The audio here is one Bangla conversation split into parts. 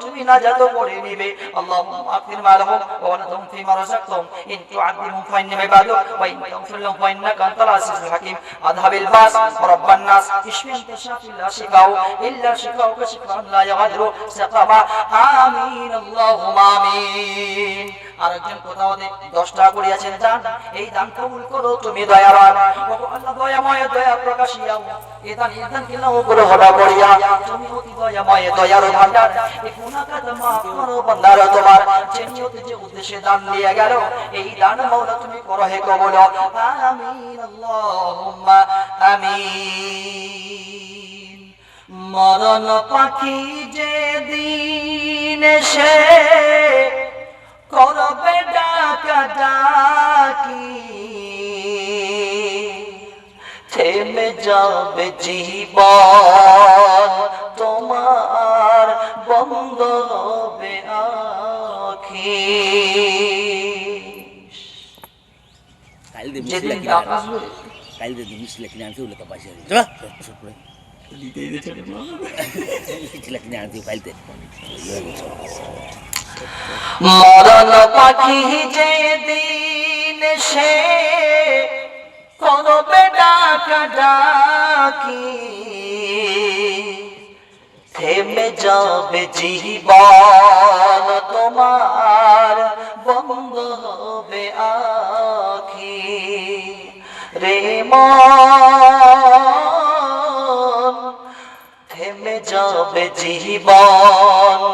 তুমি নাজাত করে নিবে, আল্লাহুম্মা আফির মালাহুম ওয়া আনতুম ফি মারাসাকতুম ইন তুআদিমু ফাইন্নাহুম ইবাদুক ওয়া ইন তাগফির লাহুম ফাইন্নাকা আনতাল আজিজুল হাকিম। আযহাবিল বাস রাব্বান নাস। ইশফি আনতা শাফি শিফাউ, ইল্লা শিফাউকা শিফাআন লা ইয়াগাদিরু। সাকামা আমিন, আল্লাহুম্মা আমিন। আরেকজন কোথাও দশ টাকা করিয়াছেন এই দান কবুল করো, তুমি দয়াবান। আল্লাহ, দয়াময়, দয়া গ্রহণ করিয়া? তুমি অতি দয়াময়, দয়ার ভান্ডার এই মাফ তোমার যে উদ্দেশ্যে দান দিয়ে গেল, এই দান মাওলা তুমি করো হে কবুল। আমিন আল্লাহুম্মা আমিন। মরণ পাখি যে দিন সে করবে ডাকা ডাকি। থেমে যাবে জীবন তোমার বন্ধ হবে আখি। কাল দিয়ে ডাক কিনে কাল দিয়ে মিষ্টি কিনে হলে তো পয়সা যাবা কিনে আনতে ফাইলতে মরণ পাখি যে দিন সে করবে ডাকা ডাকি। থেমে যাবে জীবন তোমার বঙ্গ হবে আখি। রে থেমে যাবে জীবন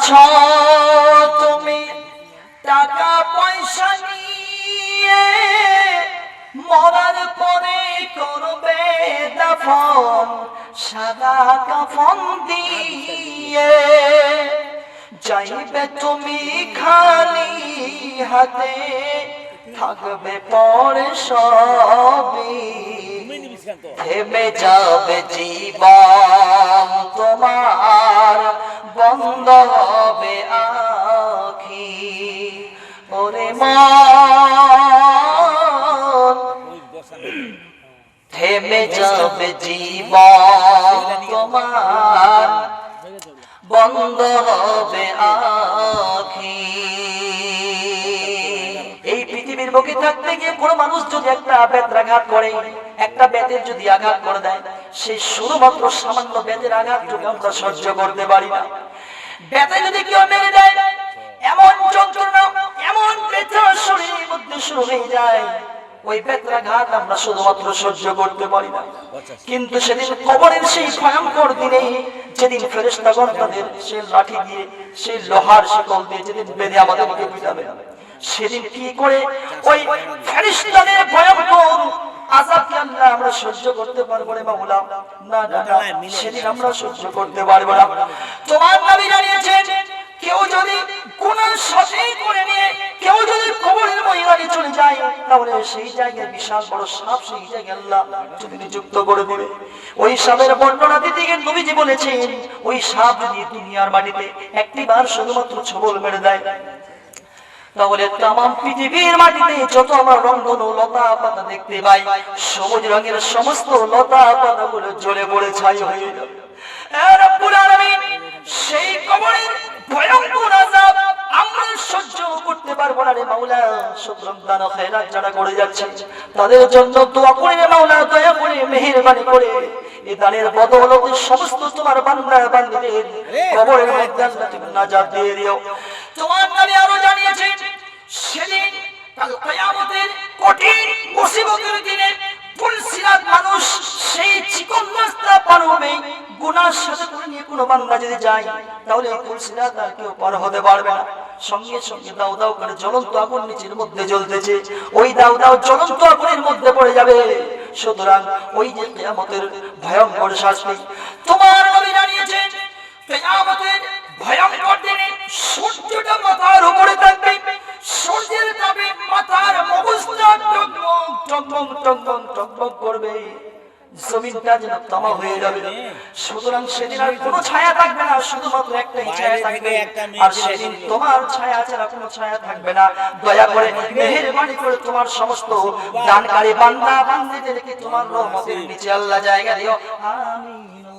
আছো তুমি টাকা পয়সা নিয়ে মরার পরে করবে দাফন, সাদা কাফন দিয়ে। যাইবে তুমি খালি হাতে, থাকবে পরে সবই। থেমে যাবে জীবন তোমার বন্ধ হবে আখি। ওরে থেমে যাবে জীবন তোমার। বন্ধ হবে আখি। এই পৃথিবীর বুকে থাকতে গিয়ে কোনো মানুষ যদি একটা বেত্রাঘাত করে, একটা বেতের যদি আঘাত করে দেয় সে শুধুমাত্র সামান্য বেতের আঘাতটুকু আমরা সহ্য করতে পারি না। বেতে যদি কেউ মেরে দেয়, এমন যন্ত্রণা, এমন ব্যথা শরীরের মধ্যে শুরু হয়ে যায় আমরা শুধুমাত্র সহ্য করতে পারি না। কিন্তু সেদিন সেই যেদিন তাদের সে লাঠি দিয়ে, সেই লোহার শিকল দিয়ে যেদিন বেঁধে সেদিন কি করে ওই ফেরেস্তাদের ভয়ঙ্কর আজাবকে আমরা আমরা সহ্য করতে পারব রে না সেদিন আমরা সহ্য করতে পারব না। তোমার নবী জানিয়েছেন কেউ যদি কোন করে নিয়ে কেউ যদি কবরের চলে যায় তাহলে সেই জায়গায় বিশাল বড় সাপ সেই জায়গায় আল্লাহ নিযুক্ত করে দিবে। ওই সাপের বর্ণনা দিতে গিয়ে নবীজি বলেছেন ওই সাপ যদি দুনিয়ার মাটিতে একটি বার শুধুমাত্র ছবল মেরে দেয় তাহলে তাম পৃথিবীর মাটিতে যত আমার রঙ্গন লতা পাতা দেখতে পাই সবুজ রঙের সমস্ত লতা পাতাগুলো জ্বলে পড়ে ছাই হয়ে সেই কবরের ভয়ঙ্কর আযাব আমরা সহ্য করতে পারব না রে মাওলা। সুতরাং দান খেলাত যারা করে যাচ্ছে তাদের জন্য দোয়া করে রে মাওলা দয়া করে মেহেরবানি করে। এই দানের বদৌলতে সমস্ত তোমার বান্দা বান্দীদের কবরের মধ্যে তুমি নাজাত দিয়ে দিও। তোমার নবী আরও জানিয়েছেন সেদিন কাল কিয়ামতের কঠিন মুসিবতের দিনে ফুলসিরাত মানুষ সেই চিকন রাস্তা পার হবে, গুনার সাথে করে নিয়ে কোনো বান্দা যদি যায়, তাহলে এই আর কেউ পার হতে পারবে না। সঙ্গে সঙ্গে দাও দাও করে জ্বলন্ত আগুন নিচের মধ্যে জ্বলতেছে, ওই দাও দাও জ্বলন্ত আগুনের মধ্যে পড়ে যাবে। সুতরাং ওই যে কিয়ামতের ভয়ঙ্কর শাস্তি তোমার নবী জানিয়েছেন কিয়ামতের ভয়ঙ্কর দিনে সূর্যটা মাথার উপরে থাকবে। সূর্যের তাপে মাথার মগজটা টকবক টকবক টকবক টকবক করবে। জমিনটা যেন তামা হয়ে যাবে। সুতরাং সেদিন আর কোনো ছায়া থাকবে না শুধুমাত্র একটাই ছায়া থাকবে। আর সেদিন তোমার ছায়া ছাড়া কোনো ছায়া থাকবে না। দয়া করে মেহেরবানি করে তোমার সমস্ত দানকারী বান্দা বান্দিদেরকে তোমার রহমতের নিচে আল্লাহ জায়গা দিও। আমিন।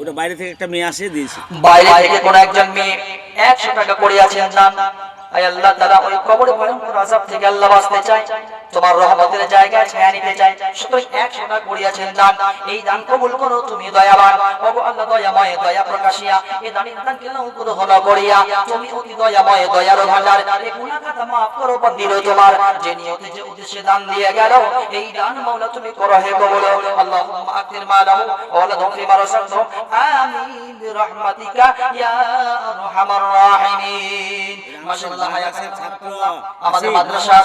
ওটা বাইরে থেকে একটা মেয়ে আসে দিয়েছে। বাইরে থেকে কোন একজন মেয়ে একশো টাকা করে আছেন দান আয় আল্লাহ তালা ওই কবরে ভয়ঙ্কর আজাব থেকে আল্লাহ বাঁচতে চায়। তোমার রহমতের জায়গায় ছায়া নিতে চায় সুতরাং একশো টাকা করে আছেন দান। এই দান কবুল করো তুমি দয়াবান। ওগো আল্লাহ দয়াময় দয়া প্রকাশিয়া। এ দানের দানকে নাও গ্রহণ করিয়া? তুমি অতি দয়াময় দয়ার ভান্ডার এ গুনাহ খাতা মাফ করো বন্দিরো তোমার। যে নিয়তে যে উদ্দেশ্যে দান দিয়ে গেল এই দান মাওলা তুমি করো হে কবুল। আল্লাহুম্মা আকতির মালাহু ওয়া লা তুফি মারাসাতহু আমিন বিরহমাতিকা ইয়া আরহামার রাহিমিন। মাশাআল্লাহ হায়াতের ছাত্র। আমাদের মাদ্রাসা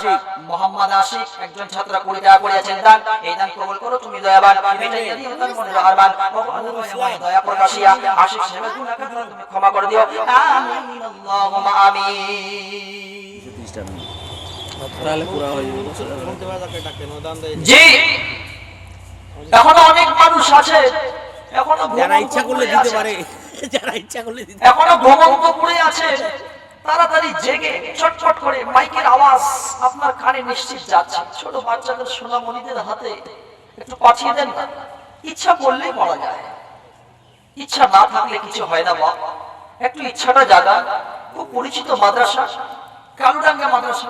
মোহাম্মদ আশিক একজন ছাত্র কুড়ি টাকা করে আছেন দান এই দান কবুল করো তুমি দয়াবান। দয়া প্রকাশিয়া আশিক তুমি ক্ষমা করে দিও। আমিন। আল্লাহুম্মা আমিন জি। এখনও অনেক মানুষ আছে। এখনও যারা ইচ্ছা করলে দিতে। পারে। যারা ইচ্ছা করলে দিতে এখনও ঘুমন্ত পড়ে আছে। তাড়াতাড়ি জেগে ছটফট করে মাইকের আওয়াজ আপনার কানে নিশ্চিত যাচ্ছে। ছোট বাচ্চাদের সোনামণিদের হাতে একটু পাঠিয়ে দেন না। ইচ্ছা করলেই বলা যায়। ইচ্ছা না থাকলে কিছু হয় না বা একটু ইচ্ছাটা জাগা খুব পরিচিত মাদ্রাসা। কালুডাঙ্গা মাদ্রাসা।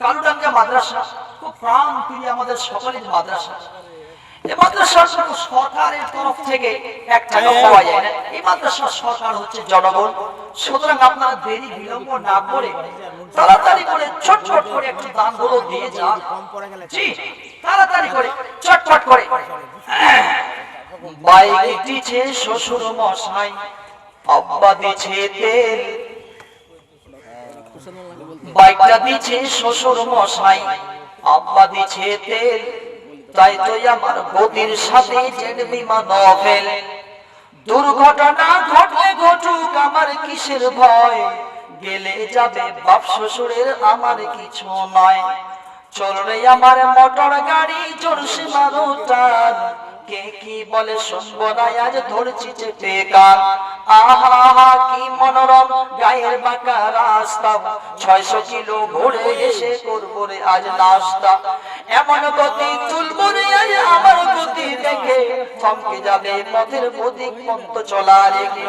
কালুডাঙ্গা মাদ্রাসা। খুব প্রাণ প্রিয় আমাদের সকলের মাদ্রাসা। এই মাদ্রাসার সরকারের তরফ থেকে এক টাকা পাওয়া যায় না। মাদ্রাসার সরকার হচ্ছে জনগণ। সুতরাং আপনারা দেরি বিলম্ব না করে তাড়াতাড়ি করে করে একটু দানগুলো দিয়ে যান। তাড়াতাড়ি করে করে। দিছে শ্বশুর মশাই, আব্বা দিছে তেল। বাইকটা দিছে শ্বশুর মশাই, আব্বা দিছে তেল। তাই তো আমার গতির সাথে জেড বিমান ফেল দুর্ঘটনা ঘটলে ঘটুক আমার কিসের ভয়? গেলে যাবে বাপ শ্বশুরের আমার কিছু নয়। চলবে আমার মোটর গাড়ি চলছে মারো টান কে কি বলে শুনব না আজ ধরছি চেপে কান? আহা কি মনোরম গায়ের বাঁকা রাস্তা। ছয়শো কিলো ঘুরে এসে করব রে আজ নাস্তা। এমন গতি তুলবো রে আজ আমার গতি দেখে। থমকে যাবে পথের গতি মন্ত চলা রেখে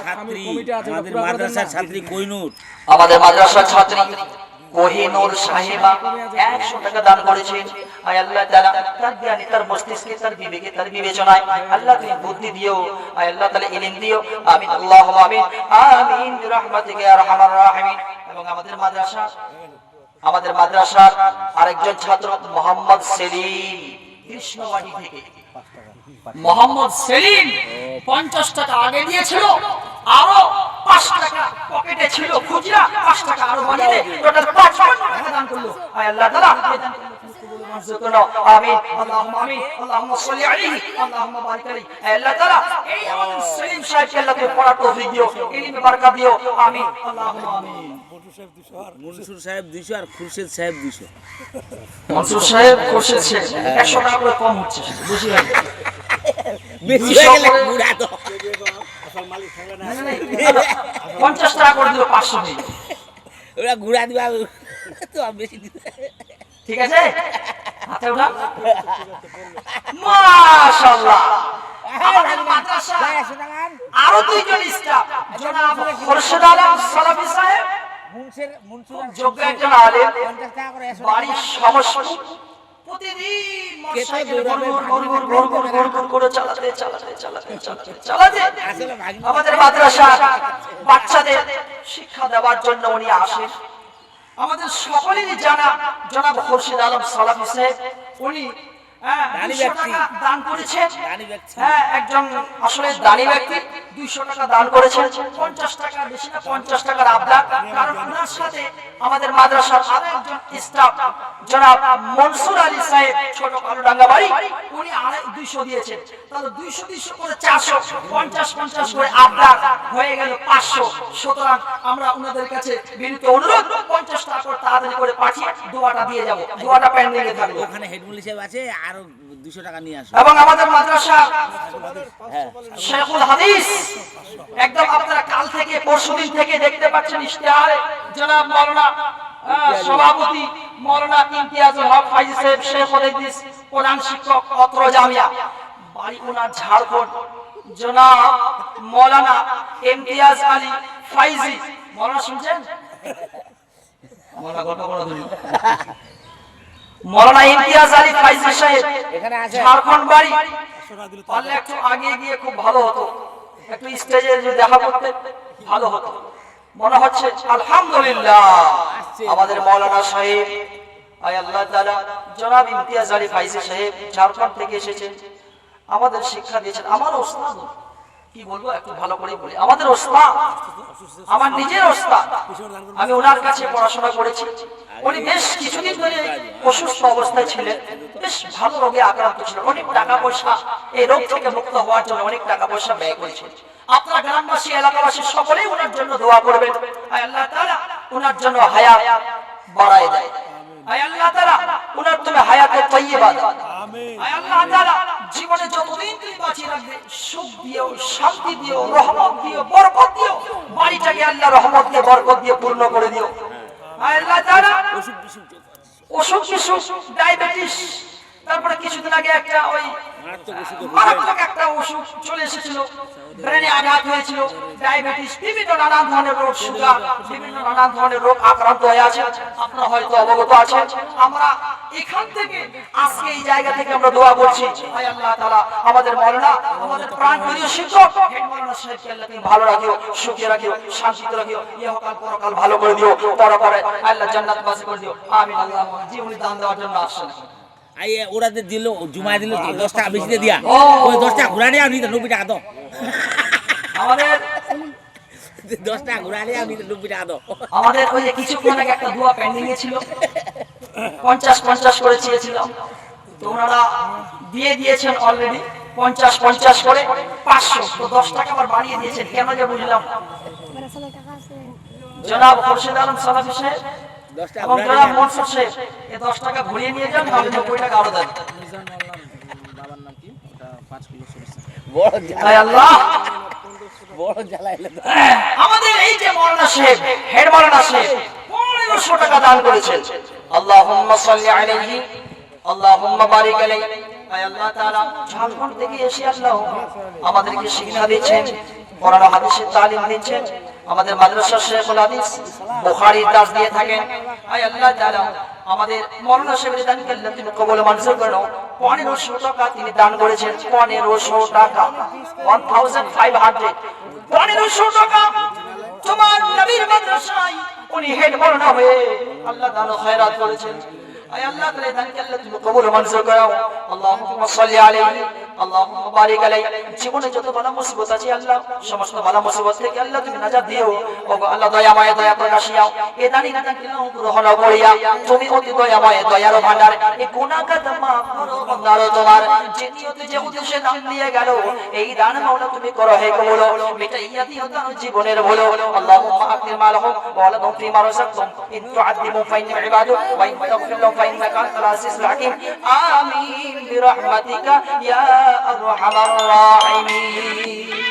ছাত্রী আমাদের মাদ্রাসার ছাত্রী আমাদের মাদ্রাসার ছাত্রী। কোহিনুর সাহেবা একশো টাকা দান করেছেন। আয় আল্লাহ তার জ্ঞানে, তার মস্তিষ্কে, তার বিবেকে, তার বিবেচনায় আল্লাহ তুমি বুদ্ধি দিও আয় আল্লাহ ইলম দিও। আল্লাহুম্মা আমিন। আমিন এবং আমাদের মাদ্রাসা, আমাদের মাদ্রাসার আরেকজন ছাত্র মোহাম্মদ সেলিম থেকে। মোহাম্মদ সেলিম পঞ্চাশ টাকা আগে দিয়েছিল, আরও পাঁচ টাকা পকেটে ছিল খুচরা পাঁচ টাকা আরও বাড়িয়ে টোটাল পাঁচ টাকা দান করল। আয় আল্লাহ তাআলা এই দান করল তুমি কবুল ও মঞ্জুর করো। আমিন। আল্লাহুম্মা আমিন। আল্লাহুম্মা সাল্লি আলাইহি। আল্লাহুম্মা বারিক আলাইহি। আল্লাহ তাআলা এই আমাদের সেলিম সাহেবকে আল্লাহ তুমি পড়ার তৌফিক দিও ইলমে বারাকা দিও। আমিন। আল্লাহুম্মা আমিন। মনসুর সাহেব দুইশো আর খুরশেদ। সাহেব দুইশো মনসুর সাহেব খুরশেদ সাহেব 100 টাকা করে কম হচ্ছে। বেশি বেশি হয়ে গেলে বুড়া তো। পঞ্চাশ টাকা করে দিল পাঁচশো ওরা ঘুরা দিবা তো আর বেশি দিবে ঠিক আছে? হাতে উঠা মাশাআল্লাহ। আমাদের মাদ্রাসা। আরও দুইজন স্টাফ জনাব খোরশেদ আলম সালাফি সাহেব। যোগ্য একজন আলেম। বাড়ির সমস্ত আমাদের মাদ্রাসা বাচ্চাদের শিক্ষা দেওয়ার জন্য উনি আসেন। আমাদের সকলেরই জানা জনাব খোরশেদ আলম সালাম হোসেন উনি দানি 200 ব্যক্তি। টাকা দান করেছেন হ্যাঁ একজন আসলে দানি ব্যক্তি দুইশো টাকা দান করেছেন পঞ্চাশ টাকা বেশি না পঞ্চাশ টাকার আবদার। কারণ ওনার সাথে আমাদের মাদ্রাসার আরও স্টাফ জনাব মনসুর আলী সাহেব ছোট কালুডাঙ্গা বাড়ি উনি আড়াই দুইশো দিয়েছেন। তাহলে দুইশো দুইশো করে চারশো পঞ্চাশ পঞ্চাশ করে আবদার হয়ে গেল পাঁচশো। সুতরাং আমরা ওনাদের কাছে বিনীত অনুরোধ পঞ্চাশ টাকা করে তাড়াতাড়ি করে পাঠিয়ে দোয়াটা দিয়ে যাব। দোয়াটা পেন্ডিং থাকবে। ওখানে হেডমুল হিসেবে আছে আরও দুশো টাকা নিয়ে আসো। এবং আমাদের মাদ্রাসা হ্যাঁ। শেখুল হাদিস একদম আপনারা কাল থেকে পরশুদিন থেকে দেখতে পাচ্ছেন ইশতেহারে জনাব মাওলানা সভাপতি মাওলানা ইমতিয়াজুল হক ফাইজি সাহেব শেখুল হাদিস প্রধান শিক্ষক অত্র জামিয়া। বাড়ি ওনার ঝাড়খণ্ড। জনাব মাওলানা ইমতিয়াজ আলী ফাইজি। মাওলানা শুনছেন? মাওলানা গল্প করে ইমতিয়াজ আলী ফাইজি সাহেব এখানে আছে ঝাড়খণ্ড বাড়ি। পারলে একটু আগে গিয়ে খুব ভালো হতো। একটু স্টেজে যদি দেখা করতে ভালো হতো। মনে হচ্ছে আলহামদুলিল্লাহ আমাদের মৌলানা সাহেব আয় আল্লাহ তাআলা জনাব ইমতিয়াজ আলী ফাইজি সাহেব ঝাড়খণ্ড থেকে এসেছেন। আমাদের শিক্ষা দিয়েছেন। আমার ওস্তাদ। কি বলব একটু ভালো করে বলি। আমাদের ওস্তাদ আমার নিজের ওস্তাদ আমি ওনার কাছে পড়াশোনা করেছি। উনি বেশ কিছুদিন ধরে অসুস্থ অবস্থায় ছিলেন বেশ ভালো রোগে আক্রান্ত ছিল অনেক টাকা পয়সা এই রোগ থেকে মুক্ত হওয়ার জন্য অনেক টাকা পয়সা ব্যয় করেছেন। আপনার গ্রামবাসী এলাকাবাসী সকলেই ওনার জন্য দোয়া করবেন। আল্লাহ তাআলা ওনার জন্য হায়াত বাড়ায় দেয়। আয় আল্লাহ তাআলা ওনার তুমি হায়াতে তৈয়বা দাও আয় আল্লাহ তাআলা জীবনে যতদিন তুমি বাঁচিয়ে রাখবে সুখ দিও শান্তি দিও রহমত দিও বরকত দিও বাড়িটাকে আল্লাহ রহমত দিয়ে বরকত দিয়ে পূর্ণ করে দিও। আল্লাহ তারা অসুখ বিসুখ ডায়াবেটিস তারপরে কিছুদিন আগে একটা ওই মারাত্মক একটা অসুখ চলে এসেছিল। ব্রেনে আঘাত হয়েছিল ডায়াবেটিস বিভিন্ন নানান ধরনের রোগ সুগার বিভিন্ন নানান ধরনের রোগ আক্রান্ত হয়ে আছে। আপনারা হয়তো অবগত আছেন আমরা এখান থেকে আজকে এই জায়গা থেকে আমরা দোয়া করছি। হায় আল্লাহ তাআলা আমাদের মরনা আমাদের প্রাণ প্রিয় শিক্ষক। হেড মরনা সাহেবকে আল্লাহ তুমি ভালো রাখিও সুখে রাখিও শান্তিতে রাখিও ইহকাল পরকাল ভালো করে দিও পরকালে আল্লাহ জান্নাত বাসী করে দিও। আমিন আল্লাহ জীবনী দান দেওয়ার জন্য আসছেন। আই ওরা দিল জুমায় দিল দশ টাকা বেশি দিয়া ওই দশ টাকা ঘুরা নিয়ে আমি নব্বই টাকা দাও আমাদের দশ টাকা আমি টাকা দাও। আমাদের ওই যে কিছুক্ষণ আগে একটা দোয়া পেন্ডিং এ ছিল। পঞ্চাশ পঞ্চাশ করে চেয়েছিলাম। তো ওনারা দিয়ে দিয়েছেন অলরেডি পঞ্চাশ পঞ্চাশ করে পাঁচশো। তো দশ টাকা আবার বাড়িয়ে দিয়েছেন। কেন যে বুঝলাম। জনাব খুরশিদ আলম সালাফি সাহেব দশ টাকা এবং জনাব মনসুর সাহেব এই দশ টাকা ঘুরিয়ে নিয়ে যান নাহলে নব্বই টাকা আরও দেন। তাই আল্লাহ বড় জ্বালা এলো তো। আমাদের এই যে মৌলানা সাহেব হেড মৌলানা সাহেব পনেরোশো টাকা দান করেছেন। আল্লাহুম্মা সাল্লি আলাইহি আল্লাহুম্মা বারিক আলাইহি। আল্লাহ তাআলা ঝাড়খণ্ড থেকে এসে আল্লাহ আমাদেরকে শিক্ষা দিচ্ছেন কোরআন হাদিসের তালিম দিচ্ছেন আমাদের মাদ্রাসা শেখুল হাদিস বুখারীর দাস দিয়ে থাকেন। আয় আল্লাহ তাআলা আমাদের মৌলানা সাহেবের দানকে আল্লাহ তুমি কবুল মঞ্জুর করো পনেরোশো টাকা তিনি দান করেছেন পনেরোশো টাকা। ওয়ান থাউজেন্ড ফাইভ হান্ড্রেড পনেরোশো টাকা তোমার নবীর উনি হেড মরনা হয়ে আল্লাহ দান খয়রাত করেছেন। আল্লাহ তাআলা দানকে আল্লাহ তুমি কবুল মঞ্জুর আল্লাহ আল্লাহুম্মা সাল্লি আলাইহি আল্লাহুম্মা বারিক আলাইহি জীবনে যত বালা মুসিবত আছে আল্লাহ, সমস্ত বালা মুসিবত থেকে আল্লাহ তুমি নাজাত দিও। ওগো আল্লাহ দয়াময় দয়া প্রকাশিয়াও। এ দানি না দানি গ্রহণ করিয়া? তুমি অতি দয়াময় দয়ার ভান্ডার এই গুনাহগার মাফ করো বান্দারো তোমার যে নিয়তে যে উদ্দেশ্যে দান দিয়ে গেল, এই দান মাওলা তুমি করো হে কবুল। মিটাইয়া দিও তার জীবনের ভুলো। আল্লাহুম্মা আকরিম মালহুম ওয়া লাহুম ফিমা রাযাকতুম ইন তুআযিবু ফাইন্না ইবাদু, ওয়া ইন তাগফির লাহুম ফাইন্নাকা আনতাল আজিজুল হাকীম। আমিন, বিরহমাতিকা, ইয়া আরহামার রাহিমিন